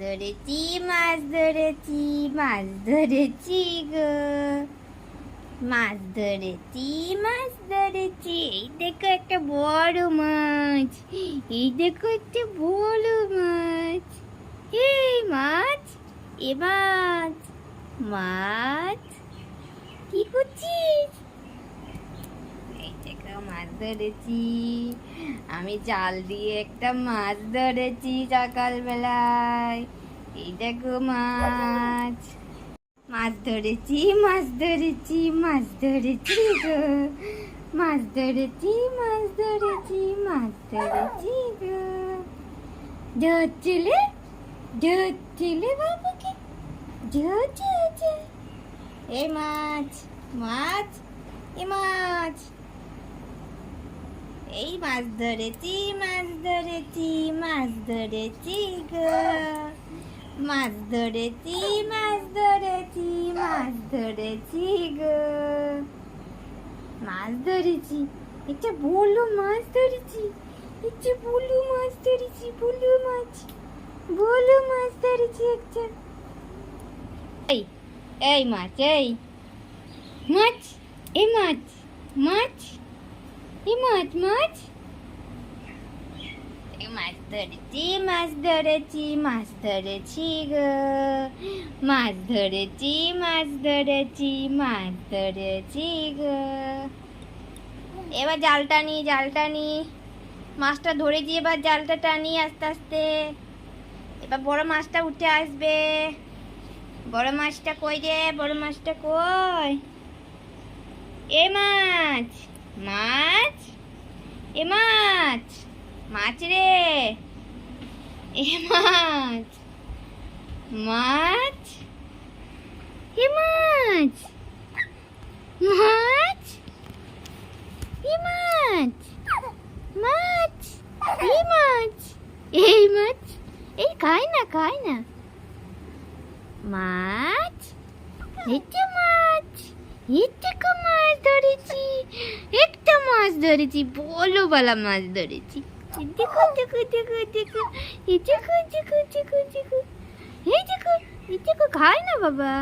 ধরেছি, মাছ ধরেছি মাছ ধরেছি গো। মাছ ধরেছি মাছ ধরেছি, এই দেখো একটা বড় মাছ, এই দেখো একটা বড় মাছ। এই মাছ, এ মাছ মাছ, কি করছিস? মাছ ধরেছি। আমি জাল দিয়ে একটা মাছ ধরেছি সকালবেলায়। এই দেখো মাছ। মাছ ধরেছি মাছ ধরেছি মাছ ধরেছি গো। মাছ ধরেছি মাছ ধরেছি মাছ ধরেছি গো। ধরছিলে? ধরছিলে বাবুকে? ধরছে এই মাছ মাছ, এ মাছ। এই মাছ ধরেছি মাছ ধরেছি মাছ ধরেছি গো। মাছ ধরেছি মাছ ধরেছি মাছ ধরেছি গো। মাছ ধরেছি একটা বলো মাছ ধরেছি একটা বলো মাছ ধরেছি, বলো মাছ বলো মাছ ধরেছি একটা। এই এই মাছ এই মাছ এই মাছ মাছ। এই মাছ মাছ মাছ ধরেছি মাছ ধরেছি মাছ ধরেছি গো মাছ ধরেছি মাছ ধরেছি মাছ ধরেছি গো এবার জাল টানি জাল টানি মাছটা ধরেছি এবার জালটা টানি আস্তে আস্তে এবার বড় মাছটা উঠে আসবে বড় মাছটা কই রে বড় মাছটা কই এ মাছ মাছ এ মাছ মাছ রে এ মাছ মাছ এ মাছ মাছ এ মাছ মাছ এই মাছ এই মাছ এই খায় না খায় না মাছ এটা মাছ এটা কো মাছ ধরেছি, একটা মাছ ধরেছি বলো বলা মাছ ধরেছি। দেখো দেখো দেখো দেখো দেখো দেখো দেখো দেখো, এই দেখো এই দেখো, খায় না বাবা।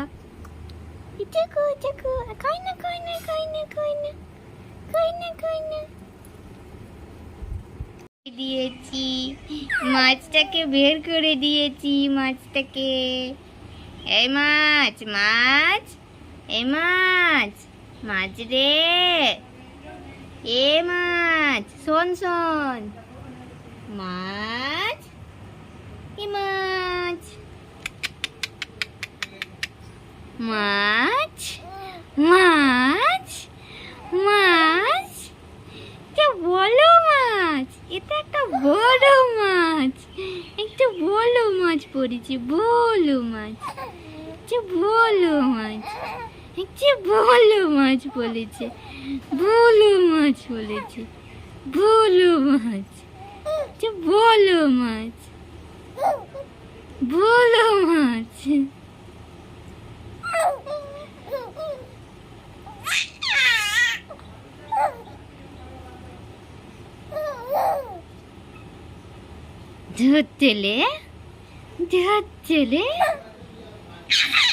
দেখো দেখো, খায় না খায় না খায় না খায় না খায় না খায় না। দিয়েছি, মাছটাকে বের করে দিয়েছি, মাছটাকে। এই মাছ মাছ। এই মাছ মাছ রে। এ মাছ, শোন শোন। মাছ, এ মাছ। মাছ মাছ মাছ। একটা বড় মাছ, এটা একটা বড় মাছ। একটা বড় মাছ পড়েছে বড় মাছ। একটা বড় মাছ। একটা বড় মাছ বলেছে। বড় মাছ বলেছে। বড় মাছ। একটা বড় মাছ। বড় মাছ। ধরতেলে ধরতেলে Thank you.